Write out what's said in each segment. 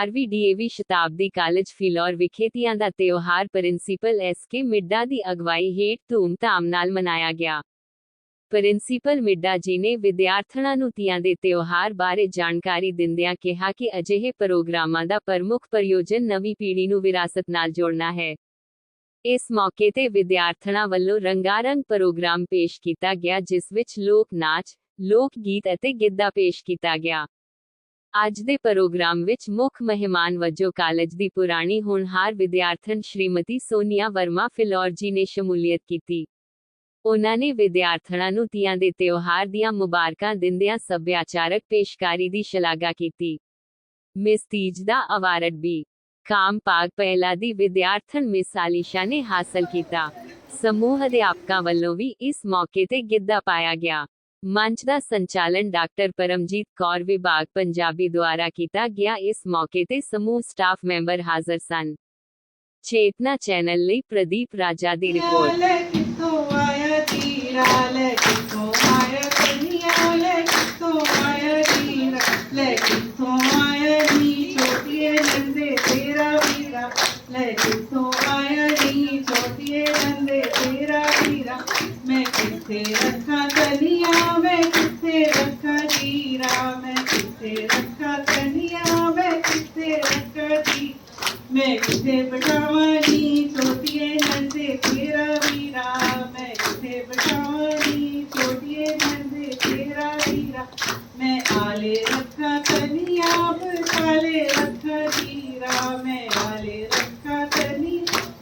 11ਵੀਂ DAV Shatabdi college Phillaur ਵਿਖੇ ਤੀਆਂ ਦਾ ਤਿਉਹਾਰ principal SK Midda ਦੀ ਅਗਵਾਈ ਹੇਠ ਧੂਮ ਧਾਮ ਨਾਲ ਮਨਾਇਆ ਗਿਆ। ਪ੍ਰਿੰਸੀਪਲ ਮਿੱਡਾ ਜੀ ਨੇ ਵਿਦਿਆਰਥਣਾਂ ਨੂੰ ਤੀਆਂ ਦੇ ਤਿਉਹਾਰ ਬਾਰੇ ਜਾਣਕਾਰੀ ਦਿੰਦਿਆਂ ਕਿਹਾ ਕਿ ਅਜਿਹੇ ਪ੍ਰੋਗਰਾਮਾਂ ਦਾ ਪ੍ਰਮੁੱਖ ਪ੍ਰਯੋਜਨ ਨਵੀਂ ਪੀੜ੍ਹੀ ਨੂੰ ਵਿਰਾਸਤ ਨਾਲ ਜੋੜਨਾ ਹੈ। ਇਸ ਮੌਕੇ ਤੇ ਵਿਦਿਆਰਥਣਾਂ ਵੱਲੋਂ ਰੰਗਾਰੰਗ ਪ੍ਰੋਗਰਾਮ ਪੇਸ਼ ਕੀਤਾ ਗਿਆ, ਜਿਸ ਵਿੱਚ ਲੋਕ ਨਾਚ ਲੋਕ ਗੀਤ ਅਤੇ ਗਿੱਧਾ ਪੇਸ਼ ਕੀਤਾ ਗਿਆ। ਅੱਜ ਦੇ ਪ੍ਰੋਗਰਾਮ ਵਿੱਚ ਮੁੱਖ ਮਹਿਮਾਨ ਵਜੋਂ ਕਾਲਜ ਦੀ ਪੁਰਾਣੀ ਹੋਣਹਾਰ ਵਿਦਿਆਰਥਣ ਸ਼੍ਰੀਮਤੀ ਸੋਨੀਆ ਵਰਮਾ ਫਿਲੌਰ ਜੀ ਨੇ ਸ਼ਮੂਲੀਅਤ ਕੀਤੀ। ਉਹਨਾਂ ਨੇ ਵਿਦਿਆਰਥਣਾਂ ਨੂੰ ਤੀਆਂ ਦੇ ਤਿਉਹਾਰ ਦੀਆਂ ਮੁਬਾਰਕਾਂ ਦਿੰਦਿਆਂ ਸੱਭਿਆਚਾਰਕ ਪੇਸ਼ਕਾਰੀ ਦੀ ਸ਼ਲਾਘਾ ਕੀਤੀ। ਮਿਸ ਤੀਜ ਦਾ ਅਵਾਰਡ ਵੀ ਕਾਮ ਪਾਗ ਪਹਿਲਾ ਦੀ ਵਿਦਿਆਰਥਣ ਮਿਸ ਆਲੀਸ਼ਾ ਨੇ ਹਾਸਲ ਕੀਤਾ। ਸਮੂਹ ਅਧਿਆਪਕਾਂ ਵੱਲੋਂ ਵੀ ਇਸ ਮੌਕੇ ਤੇ ਗਿੱਧਾ ਪਾਇਆ ਗਿਆ। ਮੰਚ ਦਾ ਸੰਚਾਲਨ ਡਾਕਟਰ ਪਰਮਜੀਤ ਕੌਰ ਵਿਭਾਗ ਪੰਜਾਬੀ ਦੁਆਰਾ ਕੀਤਾ ਗਿਆ ਇਸ ਮੌਕੇ ਤੇ ਸਮੂਹ ਸਟਾਫ ਮੈਂਬਰ ਹਾਜ਼ਰ ਸਨ ਚੇਤਨਾ ਚੈਨਲ ਲਈ ਪ੍ਰਦੀਪ ਰਾਜਾ ਦੀ ਰਿਪੋਰਟ ਮੈਂ ਕਿੱਥੇ ਬਿਠਾਵਾਂ ਛੋਟੀਏ ਨੰਦੇ ਤੇਰਾ ਵੀਰਾ ਮੈਂ ਕਿੱਥੇ ਬਿਠਾਵਾਂ ਛੋਟੀਏ ਨੰਦੇ ਤੇਰਾ ਵੀਰਾ ਮੈਂ ਆਲੇ ਰੱਖਾਂ ਕਨੀਆਂ ਬਟਾਲੇ ਰੱਖਾਂ ਵੀਰਾ ਮੈਂ ਆਲੇ ਰੱਖਾਂ ਕਨੀ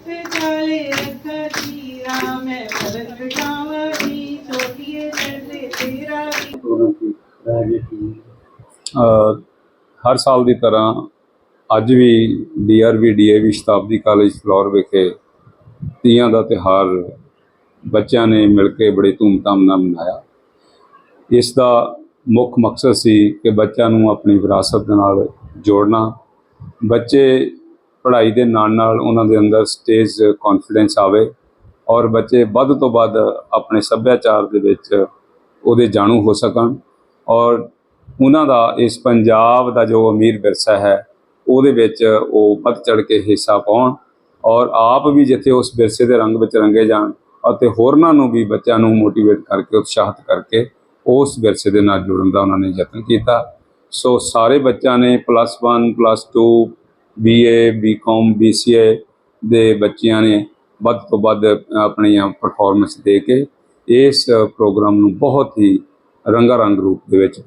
ਬਟਾਲੇ ਰੱਖਾਂ ਵੀਰਾ ਮੈਂ ਪਲਕ ਬਿਠਾਵਾਂ ਛੋਟੀਏ ਨੰਦੇ ਤੇਰਾ ਵੀਰਾ ਹਰ ਸਾਲ ਦੀ ਤਰ੍ਹਾਂ ਅੱਜ ਵੀ DRV DAV Shatabdi college Phillaur ਵਿਖੇ ਤੀਆਂ ਦਾ ਤਿਹਾਰ ਬੱਚਿਆਂ ਨੇ ਮਿਲ ਕੇ ਬੜੇ ਧੂਮਧਾਮ ਨਾਲ ਮਨਾਇਆ। ਇਸ ਦਾ ਮੁੱਖ ਮਕਸਦ ਸੀ ਕਿ ਬੱਚਿਆਂ ਨੂੰ ਆਪਣੀ ਵਿਰਾਸਤ ਦੇ ਨਾਲ ਜੋੜਨਾ। ਬੱਚੇ ਪੜ੍ਹਾਈ ਦੇ ਨਾਲ ਨਾਲ ਉਹਨਾਂ ਦੇ ਅੰਦਰ ਸਟੇਜ ਕੌਨਫੀਡੈਂਸ ਆਵੇ ਔਰ ਬੱਚੇ ਵੱਧ ਤੋਂ ਵੱਧ ਆਪਣੇ ਸੱਭਿਆਚਾਰ ਦੇ ਵਿੱਚ ਉਹਦੇ ਜਾਣੂ ਹੋ ਸਕਣ। ਔਰ ਉਹਨਾਂ ਦਾ ਇਸ ਪੰਜਾਬ ਦਾ ਜੋ ਅਮੀਰ ਵਿਰਸਾ ਹੈ ਉਹਦੇ ਵਿੱਚ ਉਹ ਵੱਧ ਚੜ ਕੇ ਹਿੱਸਾ ਪਾਉਣ ਔਰ ਆਪ ਵੀ ਜਿੱਥੇ ਉਸ ਵਿਰਸੇ ਦੇ ਰੰਗ ਵਿੱਚ ਰੰਗੇ ਜਾਣ ਅਤੇ ਹੋਰਨਾਂ ਨੂੰ ਵੀ ਬੱਚਿਆਂ ਨੂੰ ਮੋਟੀਵੇਟ ਕਰਕੇ, ਉਤਸ਼ਾਹਿਤ ਕਰਕੇ ਉਸ ਵਿਰਸੇ ਦੇ ਨਾਲ ਜੁੜਨ ਦਾ ਉਹਨਾਂ ਨੇ ਯਤਨ ਕੀਤਾ। ਸੋ ਸਾਰੇ ਬੱਚਿਆਂ ਨੇ plus 1 plus 2 BA BCom BCA ਦੇ ਬੱਚਿਆਂ ਨੇ ਵੱਧ ਤੋਂ ਵੱਧ ਆਪਣੀਆਂ ਪਰਫਾਰਮੈਂਸ ਦੇ ਕੇ ਇਸ ਪ੍ਰੋਗਰਾਮ ਨੂੰ ਬਹੁਤ ਹੀ ਰੰਗਾਰੰਗ ਰੂਪ ਦੇ ਵਿੱਚ